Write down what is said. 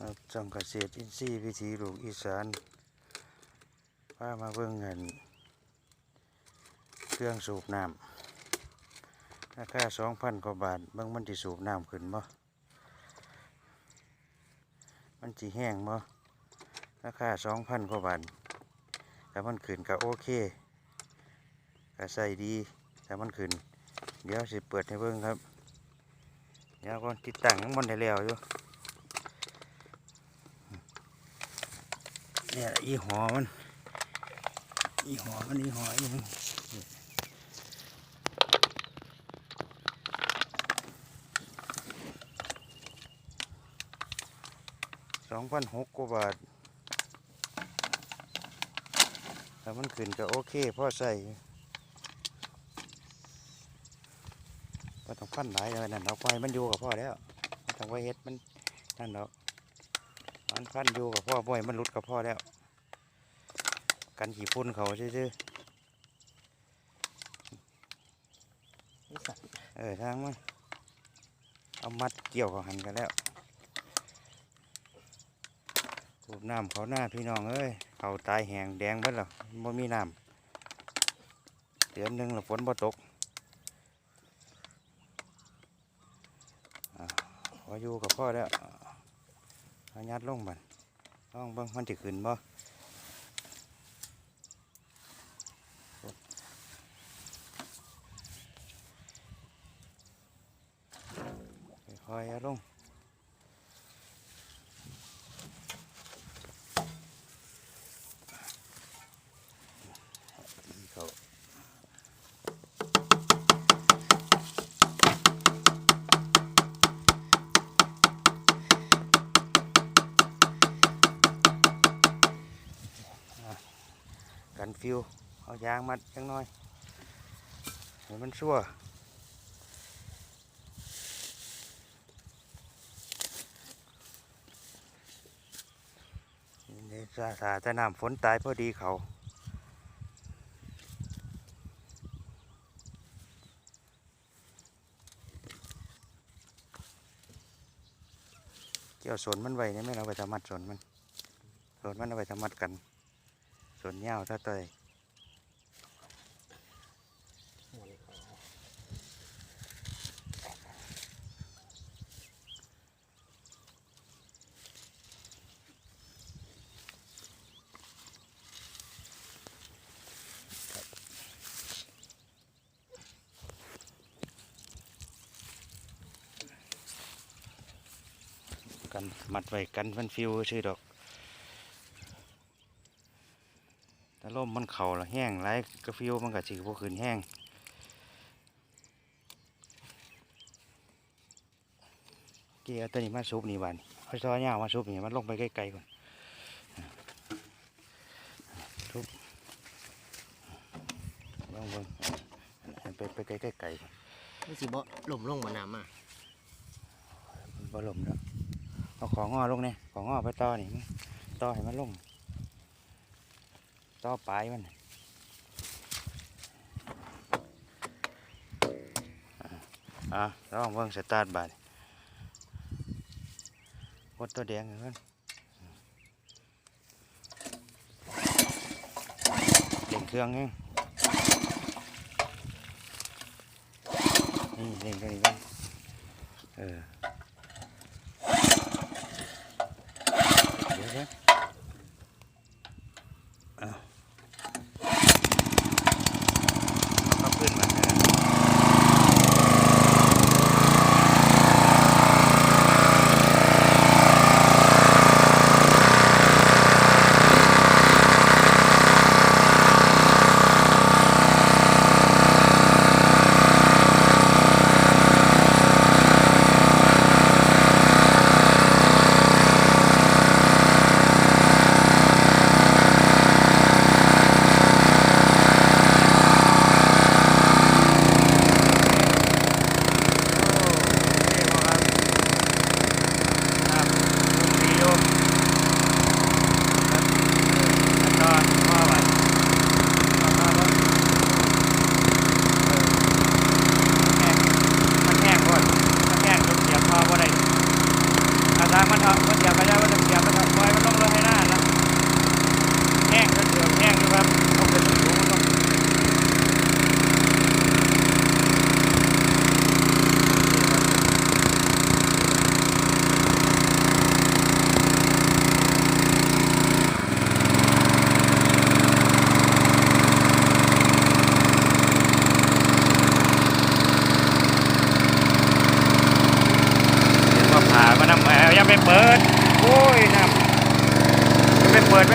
ครับจังเกษตรอินทรีย์วิถีลูกอีสานพามาเบิ่งเงินเครื่องสูบน้ำราคาสองพันกว่าบาทเบิ่งมันสิสูบน้ำขึ้นบ่มันสิแห้งบ่ราคาสองพันกว่าบาทแต่มันขึ้นก็โอเคก็ใส่ดีแต่มันขึ้น เดี๋ยวสิเปิดให้เบิ่งครับเดี๋ยวก่อนติดตั้งยังมันได้แล้วอยู่ เนี่ยอีหอมันอีหอมันอีหออีมันสองพันหกกว่าบาทแต่มันขึ้นก็โอเคพ่อใส่ก็ต้องพันหลายเลยนั่นเอาไฟมันอยู่กับพ่อแล้วบ่ต้องไว้เฮ็ดมันนั่นเนาะ มันพันอยู่กับพ่อบ่อยมันหลุดกับพ่อแล้ว กันขี่พุ่นเขาซื่อนี่สัตว์ๆเออทางมันเอามัดเกี่ยวกับหันกันแล้วสูบน้ำเขาหน้าพี่น้องเอ้ยเขาตายแหงแดงเบิดแล้วบ่มีน้ำเดือนหนึ่งแล้วฝนบ่ตกอ่าพออยู่กับพ่อแล้ว เอายัดลงบันลองเบิ่งมันจะขึ้นบ่ค่อยๆเอาลง กันฟิว เอายางมัดจังน้อยให้มันชั่วนี่สาสาแต่น้ำฝนตายพอดีเขาเกี่ยวสนมันไว้เนี่ยไม่เราไปทำมัดสนมันสนมันเอาไปทำมัดกัน สนยาวถ้าเตยหัวนี่เขากันมัดไว้กันมันฟิวชื่อดอกถ้า ลมมันเข่าละแห้งไรก็ฟิวมันก็จีบขึ้นแห้งเกี่ยวตัวนี้มาซุปนี่บานเอาซอยยาวมาซุปนี่มันลงไปใกล้ๆก่อนซุปลองเบิ่งให้ไปไปใกล้ๆก่อนไม่สิบ่หล่มลงมาน้ำอะมันบ่ลมแล้วเอาของงอลงเนี่ยของงอไปต่อนี่มันต่อให้มันลง ต่อปลายมันอะลองเบิ่งสตาร์ทบาดกดตัวแดงกันก่อนเล่งเครื่องเองนี่เล่งตัวนี้ก่อนเออเดี๋ยวเดี๋ยวเอาเอาขึ้นมาเออ เเปิด โอ้ยน้ำจะไปเปิดไหมไหม